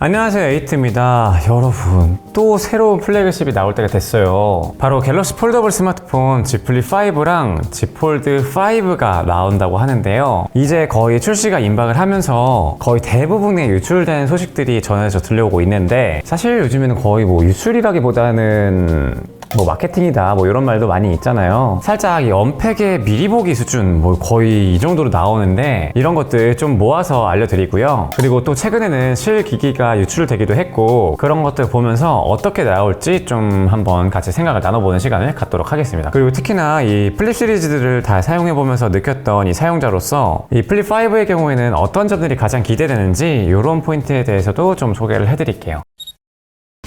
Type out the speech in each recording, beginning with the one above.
안녕하세요 에이트입니다. 여러분 또 새로운 플래그십이 나올 때가 됐어요. 바로 갤럭시 폴더블 스마트폰 플립 5랑 Z 폴드 5가 나온다고 하는데요. 이제 거의 출시가 임박을 하면서 거의 대부분의 유출된 소식들이 전해져 들려오고 있는데 사실 요즘에는 거의 뭐 유출이라기보다는 뭐 마케팅이다 뭐 이런 말도 많이 있잖아요. 살짝 이 언팩의 미리 보기 수준 뭐 거의 이 정도로 나오는데 이런 것들 좀 모아서 알려드리고요. 그리고 또 최근에는 실기기가 유출되기도 했고 그런 것들 보면서 어떻게 나올지 좀 한번 같이 생각을 나눠보는 시간을 갖도록 하겠습니다. 그리고 특히나 이 플립 시리즈들을 다 사용해보면서 느꼈던 이 사용자로서 이 플립 5의 경우에는 어떤 점들이 가장 기대되는지 이런 포인트에 대해서도 좀 소개를 해드릴게요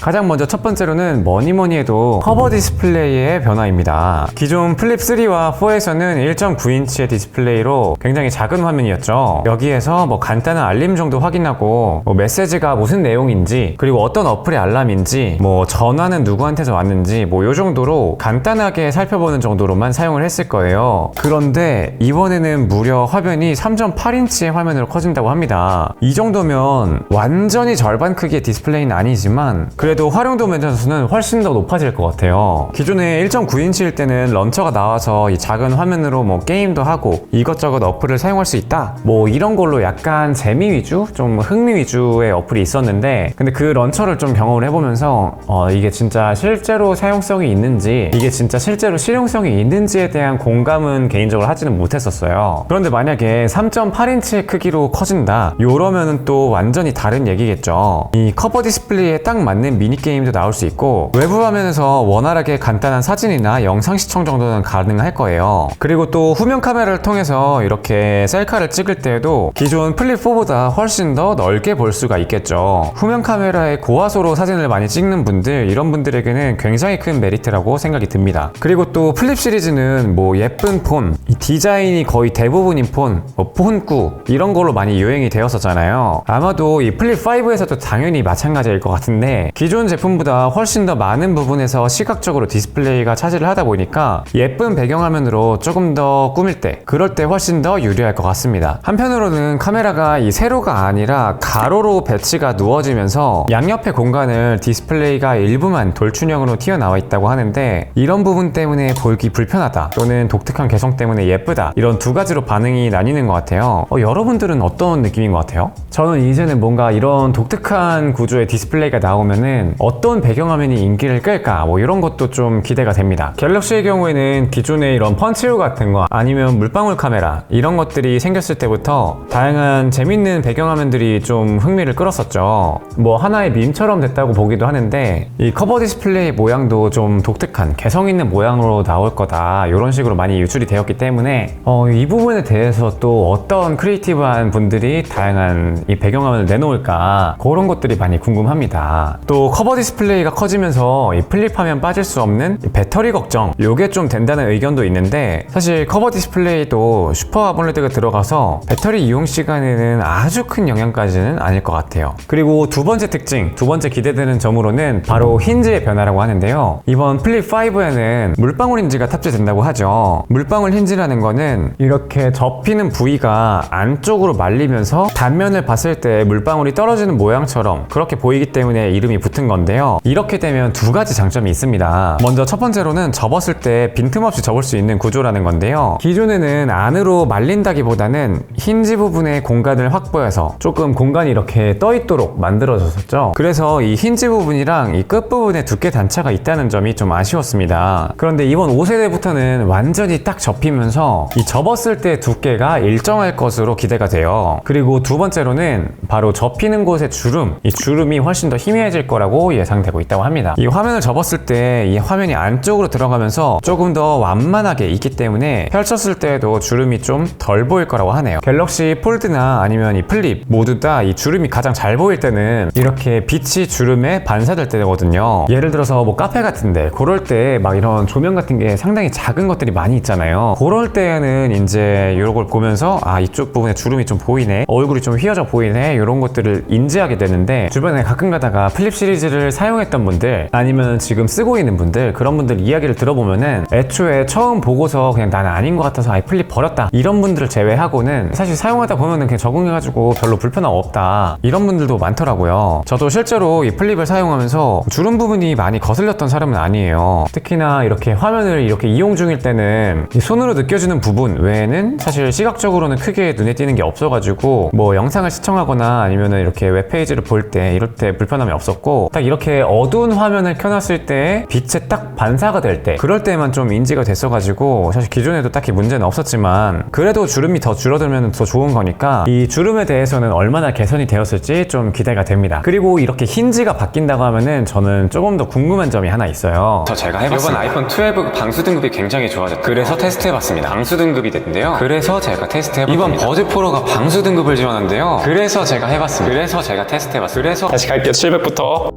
가장 먼저 첫 번째로는 뭐니 뭐니 해도 커버 디스플레이의 변화입니다. 기존 플립 3와 4에서는 1.9인치의 디스플레이로 굉장히 작은 화면이었죠. 여기에서 뭐 간단한 알림 정도 확인하고 뭐 메시지가 무슨 내용인지 그리고 어떤 어플의 알람인지 뭐 전화는 누구한테서 왔는지 뭐 요 정도로 간단하게 살펴보는 정도로만 사용을 했을 거예요. 그런데 이번에는 무려 화면이 3.8인치의 화면으로 커진다고 합니다. 이 정도면 완전히 절반 크기의 디스플레이는 아니지만 그래 도 활용도 면에서는 훨씬 더 높아질 것 같아요. 기존에 1.9인치일 때는 런처가 나와서 이 작은 화면으로 뭐 게임도 하고 이것저것 어플을 사용할 수 있다. 뭐 이런 걸로 약간 재미 위주, 좀 흥미 위주의 어플이 있었는데 근데 그 런처를 좀 경험을 해보면서 어, 이게 진짜 실제로 사용성이 있는지 이게 진짜 실제로 실용성이 있는지에 대한 공감은 개인적으로 하지는 못했었어요. 그런데 만약에 3.8인치의 크기로 커진다. 이러면은 또 완전히 다른 얘기겠죠. 이 커버 디스플레이에 딱 맞는 미니게임도 나올 수 있고 외부 화면에서 원활하게 간단한 사진이나 영상 시청 정도는 가능할 거예요. 그리고 또 후면 카메라를 통해서 이렇게 셀카를 찍을 때에도 기존 플립 4보다 훨씬 더 넓게 볼 수가 있겠죠. 후면 카메라에 고화소로 사진을 많이 찍는 분들 이런 분들에게는 굉장히 큰 메리트라고 생각이 듭니다. 그리고 또 플립 시리즈는 뭐 예쁜 폰, 이 디자인이 거의 대부분인 폰, 뭐 폰꾸 이런 걸로 많이 유행이 되었었잖아요. 아마도 이 플립 5에서도 당연히 마찬가지일 것 같은데 기존 제품보다 훨씬 더 많은 부분에서 시각적으로 디스플레이가 차지를 하다 보니까 예쁜 배경화면으로 조금 더 꾸밀 때 그럴 때 훨씬 더 유리할 것 같습니다. 한편으로는 카메라가 이 세로가 아니라 가로로 배치가 누워지면서 양옆의 공간을 디스플레이가 일부만 돌출형으로 튀어나와 있다고 하는데 이런 부분 때문에 보기 불편하다 또는 독특한 개성 때문에 예쁘다 이런 두 가지로 반응이 나뉘는 것 같아요. 어, 여러분들은 어떤 느낌인 것 같아요? 저는 이제는 뭔가 이런 독특한 구조의 디스플레이가 나오면은 어떤 배경화면이 인기를 끌까 뭐 이런 것도 좀 기대가 됩니다. 갤럭시의 경우에는 기존의 이런 펀치홀 같은 거 아니면 물방울 카메라 이런 것들이 생겼을 때부터 다양한 재밌는 배경화면들이 좀 흥미를 끌었었죠. 뭐 하나의 밈처럼 됐다고 보기도 하는데 이 커버 디스플레이 모양도 좀 독특한 개성 있는 모양으로 나올 거다 이런 식으로 많이 유출이 되었기 때문에 어, 이 부분에 대해서 또 어떤 크리에이티브한 분들이 다양한 이 배경화면을 내놓을까 그런 것들이 많이 궁금합니다. 또 커버 디스플레이가 커지면서 이 플립하면 빠질 수 없는 이 배터리 걱정 요게 좀 된다는 의견도 있는데 사실 커버 디스플레이도 슈퍼 아몰레드가 들어가서 배터리 이용 시간에는 아주 큰 영향까지는 아닐 것 같아요. 그리고 두 번째 특징, 두 번째 기대되는 점으로는 바로 힌지의 변화라고 하는데요. 이번 플립 5에는 물방울 힌지가 탑재된다고 하죠. 물방울 힌지라는 거는 이렇게 접히는 부위가 안쪽으로 말리면서 단면을 봤을 때 물방울이 떨어지는 모양처럼 그렇게 보이기 때문에 이름이 붙은 건데요. 이렇게 되면 두 가지 장점이 있습니다. 먼저 첫 번째로는 접었을 때 빈틈없이 접을 수 있는 구조라는 건데요. 기존에는 안으로 말린다기보다는 힌지 부분의 공간을 확보해서 조금 공간이 이렇게 떠 있도록 만들어졌었죠. 그래서 이 힌지 부분이랑 이 끝부분에 두께 단차가 있다는 점이 좀 아쉬웠습니다. 그런데 이번 5세대부터는 완전히 딱 접히면서 이 접었을 때 두께가 일정할 것으로 기대가 돼요. 그리고 두 번째로는 바로 접히는 곳의 주름, 이 주름이 훨씬 더 희미해질 거라고 예상되고 있다고 합니다. 이 화면을 접었을 때 이 화면이 안쪽으로 들어가면서 조금 더 완만하게 있기 때문에 펼쳤을 때에도 주름이 좀 덜 보일 거라고 하네요. 갤럭시 폴드나 아니면 이 플립 모두 다 이 주름이 가장 잘 보일 때는 이렇게 빛이 주름에 반사될 때거든요. 예를 들어서 뭐 카페 같은데 그럴 때 막 이런 조명 같은 게 상당히 작은 것들이 많이 있잖아요. 그럴 때는 이제 이런 걸 보면서 아 이쪽 부분에 주름이 좀 보이네 얼굴이 좀 휘어져 보이네 이런 것들을 인지하게 되는데 주변에 가끔 가다가 플립 시리즈 시리즈를 사용했던 분들 아니면 지금 쓰고 있는 분들 그런 분들 이야기를 들어보면은 애초에 처음 보고서 그냥 나는 아닌 것 같아서 아예 플립 버렸다. 이런 분들을 제외하고는 사실 사용하다 보면은 그냥 적응해가지고 별로 불편함 없다. 이런 분들도 많더라고요. 저도 실제로 이 플립을 사용하면서 주름 부분이 많이 거슬렸던 사람은 아니에요. 특히나 이렇게 화면을 이렇게 이용 중일 때는 이 손으로 느껴지는 부분 외에는 사실 시각적으로는 크게 눈에 띄는 게 없어가지고 뭐 영상을 시청하거나 아니면은 이렇게 웹페이지를 볼 때 이럴 때 불편함이 없었고 딱 이렇게 어두운 화면을 켜놨을 때 빛에 딱 반사가 될 때 그럴 때만 좀 인지가 됐어가지고 사실 기존에도 딱히 문제는 없었지만 그래도 주름이 더 줄어들면 더 좋은 거니까 이 주름에 대해서는 얼마나 개선이 되었을지 좀 기대가 됩니다. 그리고 이렇게 힌지가 바뀐다고 하면은 저는 조금 더 궁금한 점이 하나 있어요. 저 제가 해봤습니다. 이번 아이폰 12 방수 등급이 굉장히 좋아졌어요 그래서 테스트해봤습니다. 방수 등급이 됐는데요. 그래서 제가 테스트해봤습니다. 이번 버즈 프로가 방수 등급을 지원한대요. 그래서 제가 해봤습니다. 그래서 제가 테스트해봤어요 그래서 다시 갈게요. 700부터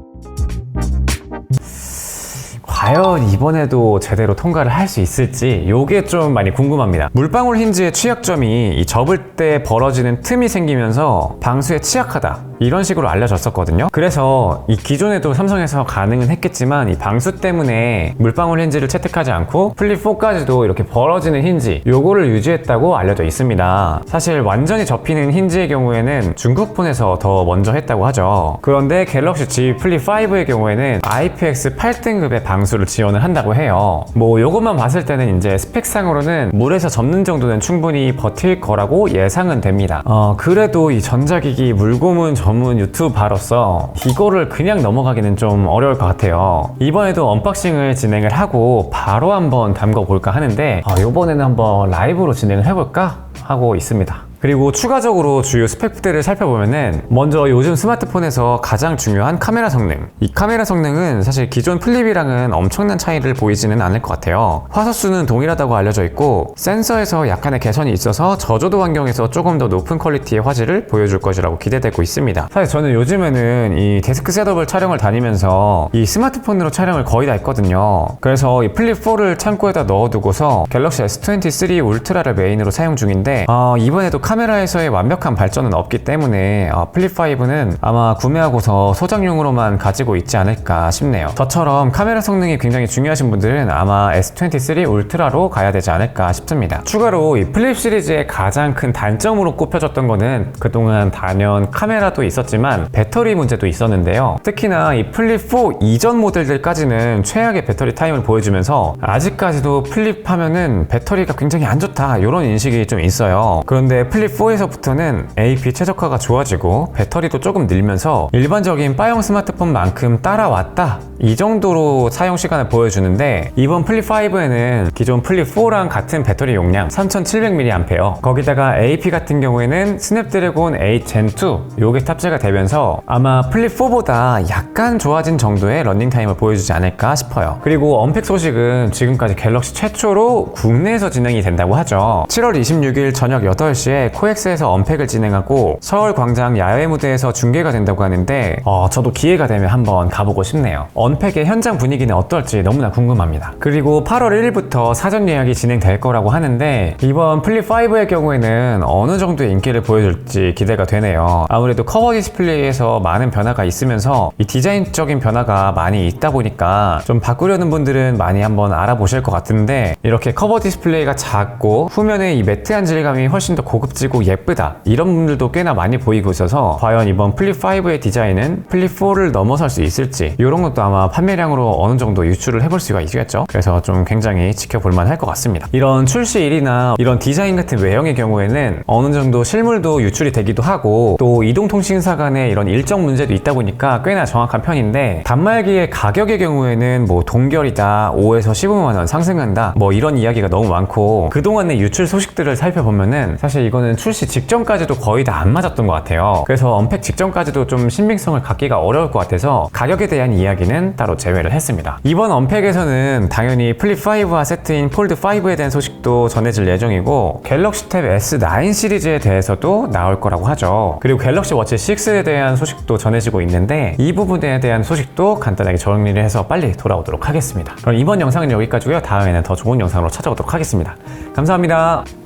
과연 이번에도 제대로 통과를 할 수 있을지 요게 좀 많이 궁금합니다. 물방울 힌지의 취약점이 이 접을 때 벌어지는 틈이 생기면서 방수에 취약하다 이런 식으로 알려졌었거든요. 그래서 이 기존에도 삼성에서 가능은 했겠지만 이 방수 때문에 물방울 힌지를 채택하지 않고 플립 4까지도 이렇게 벌어지는 힌지 요거를 유지했다고 알려져 있습니다. 사실 완전히 접히는 힌지의 경우에는 중국폰에서 더 먼저 했다고 하죠. 그런데 갤럭시 G 플립 5의 경우에는 IPX 8등급의 방수를 지원을 한다고 해요. 뭐 요것만 봤을 때는 이제 스펙상으로는 물에서 접는 정도는 충분히 버틸 거라고 예상은 됩니다. 어 그래도 이 전자기기 물고문 전문 유튜버로서 이거를 그냥 넘어가기는 좀 어려울 것 같아요. 이번에도 언박싱을 진행을 하고 바로 한번 담궈 볼까 하는데 아, 이번에는 한번 라이브로 진행을 해볼까 하고 있습니다 그리고 추가적으로 주요 스펙들을 살펴보면은 먼저 요즘 스마트폰에서 가장 중요한 카메라 성능. 이 카메라 성능은 사실 기존 플립이랑은 엄청난 차이를 보이지는 않을 것 같아요. 화소 수는 동일하다고 알려져 있고 센서에서 약간의 개선이 있어서 저조도 환경에서 조금 더 높은 퀄리티의 화질을 보여줄 것이라고 기대되고 있습니다. 사실 저는 요즘에는 이 데스크 셋업을 촬영을 다니면서 이 스마트폰으로 촬영을 거의 다 했거든요. 그래서 이 플립 4를 창고에다 넣어두고서 갤럭시 S23 울트라를 메인으로 사용 중인데 어, 이번에도 카메라 에서의 완벽한 발전은 없기 때문에 어, 플립 5는 아마 구매하고서 소장용으로만 가지고 있지 않을까 싶네요. 저처럼 카메라 성능이 굉장히 중요하신 분들은 아마 S23 울트라로 가야 되지 않을까 싶습니다. 추가로 이 플립 시리즈의 가장 큰 단점으로 꼽혀졌던 거는 그동안 단연 카메라도 있었지만 배터리 문제도 있었는데요. 특히나 이 플립 4 이전 모델들까지는 최악의 배터리 타임을 보여주면서 아직까지도 플립 하면은 배터리가 굉장히 안 좋다 이런 인식이 좀 있어요. 그런데 플립 4에서부터는 AP 최적화가 좋아지고 배터리도 조금 늘면서 일반적인 바형 스마트폰만큼 따라왔다. 이 정도로 사용 시간을 보여주는데 이번 플립 5에는 기존 플립 4랑 같은 배터리 용량 3700mAh 거기다가 AP 같은 경우에는 스냅드래곤 8 Gen 2 요게 탑재가 되면서 아마 플립 4보다 약간 좋아진 정도의 러닝타임을 보여주지 않을까 싶어요. 그리고 언팩 소식은 지금까지 갤럭시 최초로 국내에서 진행이 된다고 하죠. 7월 26일 저녁 8시에 코엑스에서 언팩을 진행하고 서울 광장 야외 무대에서 중계가 된다고 하는데 어, 저도 기회가 되면 한번 가보고 싶네요. 언팩의 현장 분위기는 어떨지 너무나 궁금합니다. 그리고 8월 1일부터 사전 예약이 진행될 거라고 하는데 이번 플립 5의 경우에는 어느 정도의 인기를 보여줄지 기대가 되네요. 아무래도 커버 디스플레이에서 많은 변화가 있으면서 이 디자인적인 변화가 많이 있다 보니까 좀 바꾸려는 분들은 많이 한번 알아보실 것 같은데 이렇게 커버 디스플레이가 작고 후면에 이 매트한 질감이 훨씬 더 고급 지고 예쁘다. 이런 분들도 꽤나 많이 보이고 있어서 과연 이번 플립 5의 디자인은 플립 4를 넘어설 수 있을지 이런 것도 아마 판매량으로 어느 정도 유출을 해볼 수가 있겠죠. 그래서 좀 굉장히 지켜볼 만할 것 같습니다. 이런 출시일이나 이런 디자인 같은 외형의 경우에는 어느 정도 실물도 유출이 되기도 하고 또 이동통신사 간의 이런 일정 문제도 있다 보니까 꽤나 정확한 편인데 단말기의 가격의 경우에는 뭐 동결이다 5에서 15만 원 상승한다 뭐 이런 이야기가 너무 많고 그동안의 유출 소식들을 살펴보면은 사실 이거 는 출시 직전까지도 거의 다 안 맞았던 것 같아요. 그래서 언팩 직전까지도 좀 신빙성을 갖기가 어려울 것 같아서 가격에 대한 이야기는 따로 제외를 했습니다. 이번 언팩에서는 당연히 플립 5와 세트인 폴드 5에 대한 소식도 전해질 예정이고 갤럭시 탭 S9 시리즈에 대해서도 나올 거라고 하죠. 그리고 갤럭시 워치 6에 대한 소식도 전해지고 있는데 이 부분에 대한 소식도 간단하게 정리를 해서 빨리 돌아오도록 하겠습니다. 그럼 이번 영상은 여기까지고요. 다음에는 더 좋은 영상으로 찾아오도록 하겠습니다. 감사합니다.